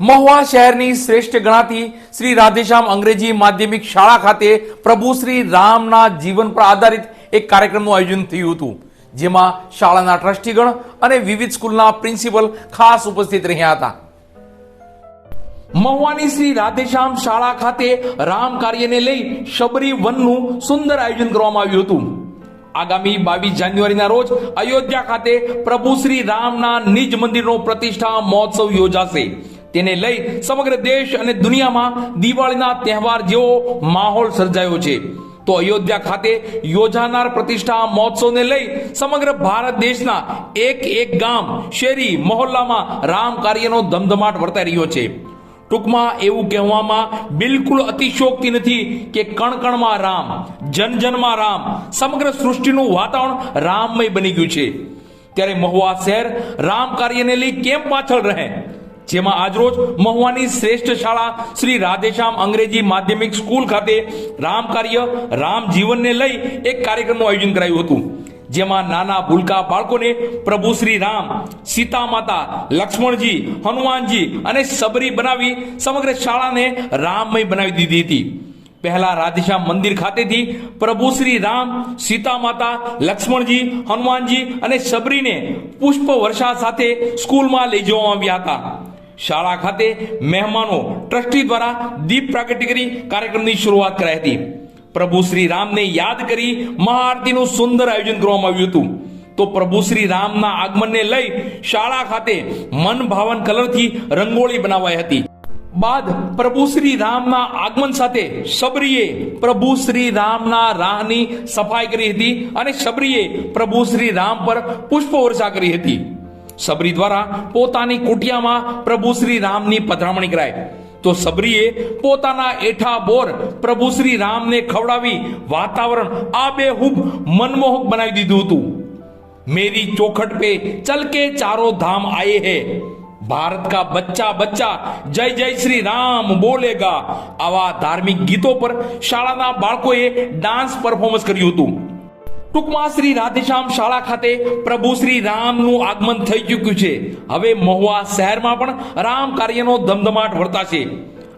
મહુવા શહેરની શ્રેષ્ઠ ગણાતી શ્રી રાધેશ્યામ અંગ્રેજી માધ્યમિક શાળા ખાતે પ્રભુ શ્રી રામના જીવન પર આધારિત એક કાર્યક્રમનું આયોજન થયું હતું, જેમાં શાળાના ટ્રસ્ટીગણ અને વિવિધ સ્કૂલના પ્રિન્સિપલ ખાસ ઉપસ્થિત રહ્યા હતા. મહુવાની શ્રી રાધેશ્યામ શાળા ખાતે રામ કાર્યને લઈ શબરી વનનું સુંદર આયોજન કરવામાં આવ્યું હતું. આગામી બાવીસ જાન્યુઆરીના રોજ અયોધ્યા ખાતે પ્રભુ શ્રી રામના નિજ મંદિરનો પ્રતિષ્ઠા મહોત્સવ યોજાશે. તેને લઈ સમગ્ર દેશ અને દુનિયામાં દિવાળીના તહેવાર જેવો માહોલ સર્જાયો છે. તો અયોધ્યા ખાતે યોજાનાર પ્રતિષ્ઠા મહોત્સવને લઈ સમગ્ર ભારત દેશના એક એક ગામ શેરી, મહોલ્લામાં રામ કાર્યનો ધમધમાટ વર્તાઈ રહ્યો છે. ટૂંકમાં એવું કહેવામાં બિલકુલ અતિશોક્તિ નથી કે કણ કણમાં રામ જન જનમાં રામ, સમગ્ર સૃષ્ટિનું વાતાવરણ રામમય બની ગયું છે. ત્યારે મહુવા શહેર રામ કાર્યને લઈ કેમ પાછળ રહે? જેમાં આજરોજ મહુવાની શ્રેષ્ઠ શાળા શ્રી રાધેશ્યામ અંગ્રેજી માધ્યમિક સ્કૂલ ખાતે રામ કાર્ય, રામ જીવનને લઈ એક કાર્યક્રમનું આયોજન કરાયું હતું. જેમાં નાના ભૂલકા બાળકોને પ્રભુ શ્રી રામ, સીતા માતા, લક્ષ્મણજી, હનુમાનજી અને સબરી બનાવી સમગ્ર શાળાને રામમય બનાવી દીધી હતી. પહેલા રાધેશ્યામ મંદિર ખાતેથી પ્રભુ શ્રી રામ, સીતા માતા, લક્ષ્મણજી, હનુમાનજી અને સબરીને પુષ્પ વર્ષા સાથે સ્કૂલમાં લઈ જવામાં આવ્યા હતા. શાળા ખાતે મહેમાનો ટ્રસ્ટી દ્વારા દીપ પ્રાગટ્ય કરી કાર્યક્રમની શરૂઆત કરાઈ હતી. પ્રભુ શ્રી રામને યાદ કરી મહાઆરતીનું સુંદર આયોજન કરવામાં આવ્યું હતું. તો પ્રભુ શ્રી રામના આગમનને લઈ શાળા ખાતે મન ભાવન કલરથી રંગોળી બનાવાઈ હતી. બાદ પ્રભુ શ્રી રામના આગમન સાથે શબરીએ પ્રભુ શ્રી રામના રાહની સફાઈ કરી હતી અને શબરીએ પ્રભુ શ્રી રામ પર પુષ્પ વર્ષા કરી હતી. સબરી દ્વારા પોતાની કુટિયામાં પ્રભુ શ્રી રામની પધરામણી કરાય તો સબરીએ પોતાના એઠા બોર પ્રભુ શ્રી રામને ખવડાવી વાતાવરણ આ આબેહૂબ મનમોહક બનાવી દીધું હતું. મેરી ચોખટ પે ચલકે ચારો ધામ આયે હે. ભારત કા બચ્ચા બચ્ચા, જય જય શ્રી રામ બોલેગા. આવા ધાર્મિક ગીતો પર શાળાના બાળકોએ ડાન્સ પરફોર્મન્સ કર્યું હતું. ટૂંકમાં શ્રી રાધેશ્યામ શાળા ખાતે પ્રભુ શ્રી રામનું આગમન થઈ ચૂક્યું છે. હવે મહુવા શહેરમાં પણ રામ કાર્યનો ધમધમાટ વર્તાશે.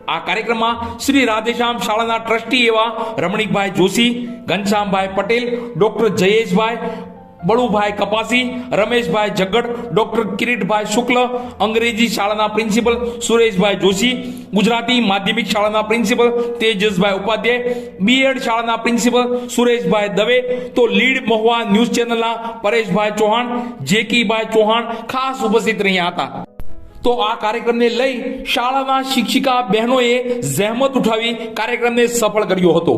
આ કાર્યક્રમમાં શ્રી રાધેશ્યામ શાળાના ટ્રસ્ટી એવા રમણીકભાઈ જોશી, ઘનશ્યામભાઈ પટેલ, ડોક્ટર જયેશભાઈ બળુભાઈ કપાસી, રમેશભાઈ જગડ ડોક્ટર કિરીટભાઈ શુક્લ, અંગ્રેજી શાળાના પ્રિન્સિપલ સુરેશભાઈ જોશી, ગુજરાતી માધ્યમિક શાળાના principal Tejasbhai Upadhyay B Ed શાળાના પ્રિન્સિપલ સુરેશભાઈ દવે, તો લીડ મહુવા ન્યૂઝ ચેનલના પરેશભાઈ ચૌહાણ, જેકીભાઈ ચૌહાણ ખાસ ઉપસ્થિત રહ્યા હતા. તો આ કાર્યક્રમને લઈ શાળાના શિક્ષિકા બહેનોએ જહેમત ઉઠાવી કાર્યક્રમને સફળ કર્યો હતો.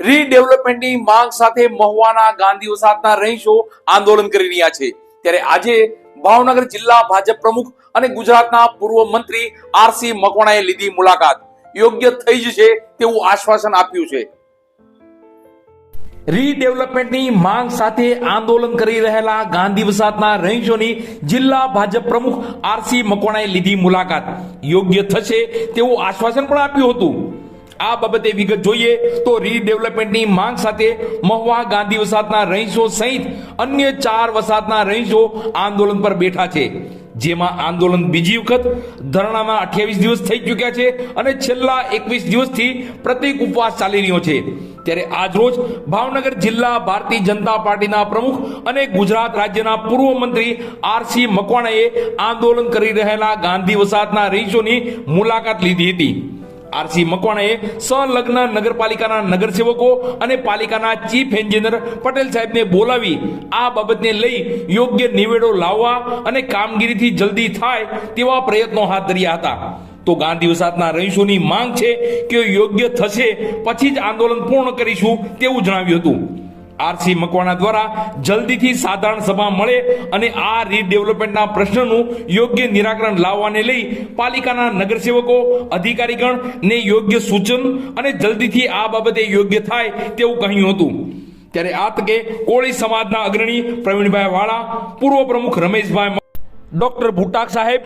રીડેવલપમેન્ટની માંગ સાથે મહુવાના ગાંધી વસાહતના રહીશો આંદોલન કરી રહ્યા છે. ત્યારે આજે ભાવનગર જિલ્લા ભાજપ પ્રમુખ અને ગુજરાતના પૂર્વ મંત્રી આરસી મકવાણાએ લીધી મુલાકાત. યોગ્ય થઈ જશે તેવું આશ્વાસન આપ્યું છે. રીડેવલપમેન્ટની માંગ સાથે આંદોલન કરી રહેલા ગાંધી વસાહતના રહીશોની જિલ્લા ભાજપ પ્રમુખ આરસી મકવાણાએ લીધી મુલાકાત. યોગ્ય થશે તેવું આશ્વાસન પણ આપ્યું હતું. આ બાબતે વિગત જોઈએ તો રીડેવલપમેન્ટની માંગ સાથે મહુવા ગાંધી વસાહતના રહીશો સહિત અન્ય ચાર વસાહતના રહીશો આંદોલન પર બેઠા છે. જેમાં આંદોલન બીજી વખત ધરણામાં અઠ્યાવીસ દિવસ થઈ ચૂક્યા છે અને છેલ્લા એકવીસ દિવસથી પ્રતિક ઉપવાસ ચાલી રહ્યો છે. ત્યારે આજરોજ ભાવનગર જિલ્લા ભારતીય જનતા પાર્ટીના પ્રમુખ અને ગુજરાત રાજ્યના પૂર્વ મંત્રી આરસી મકવાણાએ આંદોલન કરી રહેલા ગાંધી વસાહતના રહીશોની મુલાકાત લીધી હતી. આરસી મકવાણાએ સંલગ્ન નગરપાલિકાના નગરસેવકો અને પાલિકાના ચીફ એન્જિનિયર પટેલ સાહેબને બોલાવી આ બાબતને લઈ યોગ્ય નિવેડો લાવવા અને કામગીરીથી જલ્દી થાય તેવા પ્રયત્નો હાથ ધર્યા હતા. તો ગાંધી વસાતના રહીશોની માંગ છે કે યોગ્ય થશે, પછી જ આંદોલન પૂર્ણ કરીશું તેવું જણાવ્યું હતું. આરસી મકવાણા દ્વારા જલ્દીથી સાધારણ સભા મળે અને આ રીડેવલપમેન્ટના પ્રશ્નનું યોગ્ય નિરાકરણ લાવવાને લઈ પાલિકાના નગરસેવકો, અધિકારીગણ ને યોગ્ય સૂચન અને જલ્દીથી આ બાબતે યોગ્ય થાય તેવું કહ્યું હતું. ત્યારે આ તકે કોળી સમાજના અગ્રણી પ્રવીણભાઈ વાળા, પૂર્વ પ્રમુખ રમેશભાઈ ડોક્ટર ભૂટાક સાહેબ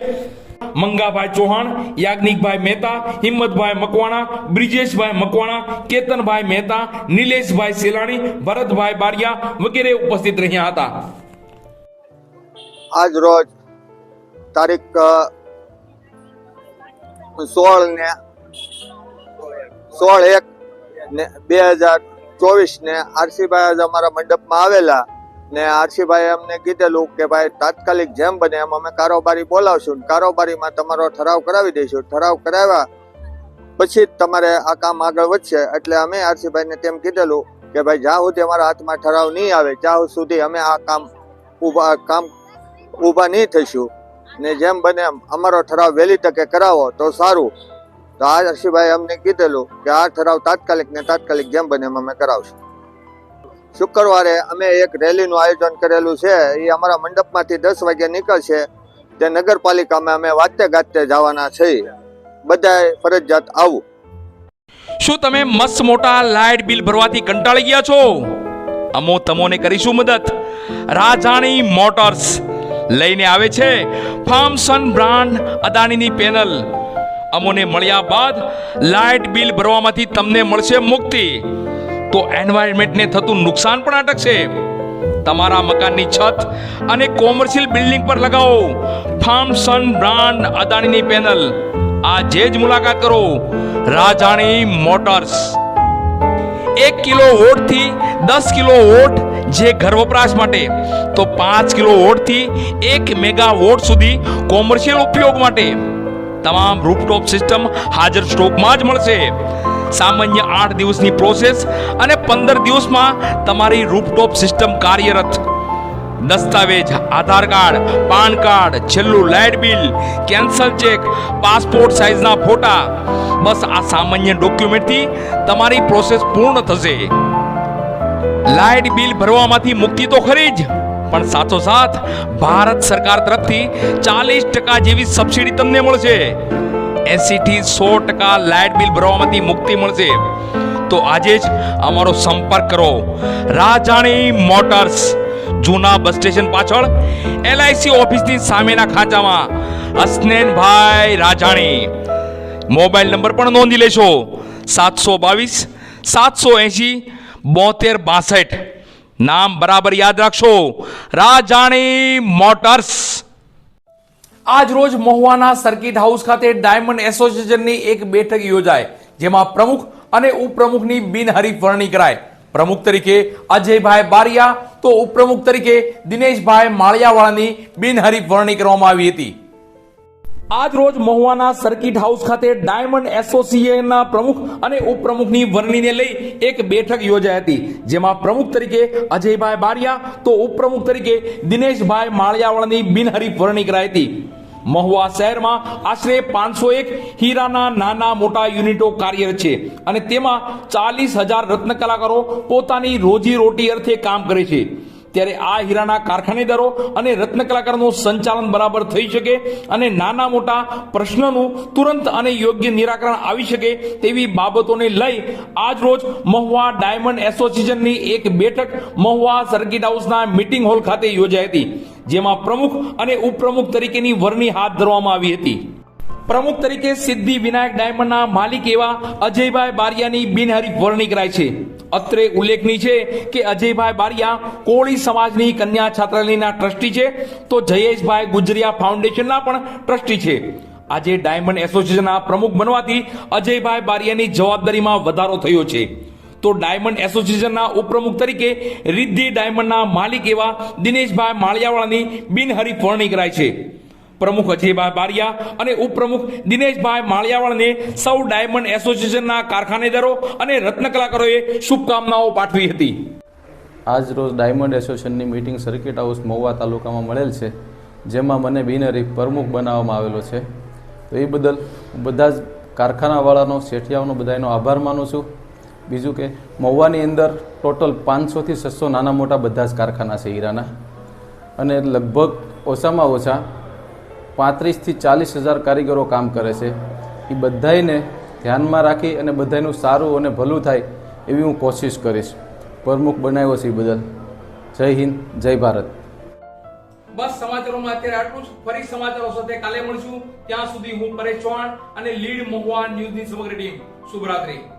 મંગાભાઈ ચૌહાણ, યાજ્ઞિકભાઈ મહેતા, હિંમતભાઈ મકવાણા, બ્રિજેશભાઈ મકવાણા, કેતનભાઈ મહેતા, નિલેશભાઈ સેલાણી ભરતભાઈ બારિયા વગેરે ઉપસ્થિત રહ્યા હતા. આજ રોજ તારીખ સોળ ને સોળ એક ને બે હજાર ચોવીસ ને આરસીભાઈ આજે અમારા મંડપમાં આવેલા ને આરસીભાઈ અમને કીધેલું કે ભાઈ તાત્કાલિક જેમ બને એમ અમે કારોબારી બોલાવશું કારોબારીમાં તમારો ઠરાવ કરાવી દઈશું. ઠરાવ કરાવ્યા પછી જ તમારે આ કામ આગળ વધશે. એટલે અમે આરસીભાઈને તેમ કીધેલું કે ભાઈ જ્યાં સુધી અમારા હાથમાં ઠરાવ નહીં આવે ત્યાં સુધી અમે આ કામ ઊભા કામ ઊભા નહીં થઈશું ને જેમ બને એમ અમારો ઠરાવ વહેલી તકે કરાવો તો સારું. તો આ હર્ષિભાઈ અમને કીધેલું કે આ ઠરાવ તાત્કાલિક ને તાત્કાલિક જેમ બને એમ અમે કરાવશું. શુક્રવારે અમે એક રેલીનું આયોજન કરેલું છે. એ અમારા મંડપમાંથી દસ વાગે નીકળશે. તે નગરપાલિકામાં અમે વાતે ગાતે જવાના છીએ. બધાએ ફરજિયાત આવું. શું તમે મસ્ત મોટા લાઇટ બિલ ભરવાથી કંટાળી ગયા છો? અમો તમોને કરીશું મદદ. રાજાણી મોટર્સ લઈને આવે છે ફાર્મસન બ્રાન્ડ અદાણીની પેનલ. અમોને મળ્યા બાદ લાઇટ બિલ ભરવામાંથી તમને મળશે મુક્તિ. તો એન્વાયરમેન્ટને થતું નુકસાન પણ અટકશે તમારા મકાનની છત અને કોમર્શિયલ બિલ્ડિંગ પર લગાવો. ફાર્મસન બ્રાન્ડ અદાણીની પેનલ આજે જ મુલાકાત કરો. રાજાણી મોટર્સ. એક કિલો ઓટથી દસ કિલો વોટ જે ઘર વપરાશ માટે. તો પાંચ કિલો ઓટથી એક મેગા વોટ સુધી કોમર્શિયલ ઉપયોગ માટે. તમામ રૂપટોપ સિસ્ટમ હાજર સ્ટોકમાં જ મળશે. સામાન્ય આઠ દિવસની પ્રોસેસ અને પંદર દિવસમાં તમારી રૂપટોપ સિસ્ટમ કાર્યરત. દસ્તાવેજ, આધાર કાર્ડ, પાન કાર્ડ, છેલ્લું light bill cancel cheque passport સાઇઝના ફોટા. બસ આ સામાન્ય ડોક્યુમેન્ટથી તમારી પ્રોસેસ પૂર્ણ થશે. લાઇટ બિલ ભરવામાંથી મુક્તિ તો ખરી જ, પણ સાથોસાથ ભારત સરકાર તરફથી ચાલીસ ટકા જેવી સબસિડી તમને મળશે. એસી થી સો ટકા લાઇટ બિલ ભરવામાંથી મુક્તિ મળશે. તો આજે જ અમારો સંપર્ક કરો. રાજાણી મોટર્સ, જૂના બસ સ્ટેશન પાછળ, એલઆઈસી ઓફિસની સામેના ખાંચામાં હસનેનભાઈ રાજાણી. મોબાઈલ નંબર પણ નોંધી લેશો. સાતસો બાવીસ, સાતસો એંશી, બોતેર બાસઠ. નામ બરાબર યાદ રાખશો. રાજાણી મોટર્સ. આજ રોજ મહુવાના સર્કિટ હાઉસ ખાતે ડાયમંડ એસોસિએશનની એક બેઠક યોજાય, જેમાં પ્રમુખ અને ઉપપ્રમુખની બિનહરીફ વરણી કરાય. પ્રમુખ તરીકે અજયભાઈ બારિયા, તો ઉપપ્રમુખ તરીકે દિનેશભાઈ માળિયાવાળાની બિનહરીફ વરણી કરવામાં આવી હતી. આજ રોજ મહુવાના સર્કિટ હાઉસ ખાતે ડાયમંડ એસોસિએશનના પ્રમુખ અને ઉપપ્રમુખની વરણીને લઈ એક બેઠક યોજાઈ હતી. જેમાં પ્રમુખ તરીકે અજયભાઈ બારિયા તો ઉપપ્રમુખ તરીકે દિનેશભાઈ માળિયાવાળાની બિનહરીફ વરણી કરાઈ હતી. મહુવા શહેરમાં આશરે પાંચસો એક હીરાના નાના મોટા યુનિટો કાર્યરત છે અને તેમાં ચાલીસ હજાર રત્ન કલાકારો પોતાની રોજી રોટી અર્થે કામ કરે છે. ત્યારે આ હીરાના કારખાનેદારો અને રત્ન કલાકારનું સંચાલન બરાબર થઈ શકે અને નાના મોટા પ્રશ્નોનું તુરંત અને યોગ્ય નિરાકરણ આવી શકે તેવી બાબતોને લઈ આજ રોજ મહુવા ડાયમંડ એસોસિએશનની એક બેઠક મહુવા સર્કિટ હાઉસના મીટિંગ હોલ ખાતે યોજાઈ હતી, જેમાં પ્રમુખ અને ઉપપ્રમુખ તરીકેની વરણી હાથ ધરવામાં આવી હતી. પ્રમુખ તરીકે સિદ્ધિ વિનાયક ડાયમંડના માલિક એવા અજયભાઈ બારિયાની બિનહરીફ વરણી કરાય છે. અત્રે ઉલ્લેખનીય છે કે અજયભાઈ બારિયા કોળી સમાજની કન્યા છાત્રાલયના ટ્રસ્ટી છે, તો જયેશભાઈ ગુજરિયા ફાઉન્ડેશનના પણ ટ્રસ્ટી છે. આજે ડાયમંડ એસોસિએશનના પ્રમુખ બનવાથી અજયભાઈ બારિયાની જવાબદારીમાં વધારો થયો છે. તો ડાયમંડ એસોસિએશનના ઉપપ્રમુખ તરીકે રિદ્ધિ ડાયમંડના માલિક એવા દિનેશભાઈ માળિયાવાળાની બિનહરીફ વરણી કરાય છે. પ્રમુખ અજયભાઈ બારિયા અને ઉપપ્રમુખ દિનેશભાઈ માળિયાવાળને સૌ ડાયમંડ એસોસિએશનના કારખાનેદારો અને રત્ન કલાકારોએ શુભકામનાઓ પાઠવી હતી. આજ રોજ ડાયમંડ એસોસિએશનની મિટિંગ સર્કિટ હાઉસ મહુવા તાલુકામાં મળેલ છે, જેમાં મને બિનરી પ્રમુખ બનાવવામાં આવેલો છે. તો એ બદલ હું બધા જ કારખાનાવાળાનો, શેઠિયાઓનો બધાનો આભાર માનું છું. બીજું કે, મહુવાની અંદર ટોટલ પાંચસોથી છસો નાના મોટા બધા જ કારખાના છે હીરાના. અને લગભગ ઓછામાં ઓછા પાંત્રીસથી ચાલીસ હજાર કારીગરો કામ કરે છે. એ બધાને ધ્યાનમાં રાખી અને બધાનું સારું અને ભલું થાય એવી હું કોશિશ કરીશ. પ્રમુખ બનાવ્યો છે બદલ. જય હિન્દ, જય ભારત. બસ સમાચારોમાં અત્યારે આટલું જ. ફરી સમાચારો સાથે કાલે મળશું. ત્યાં સુધી હું પરેશ ચૌહાણ અને લીડ મહુવા ન્યૂઝની સમગ્ર ટીમ. શુભરાત્રી.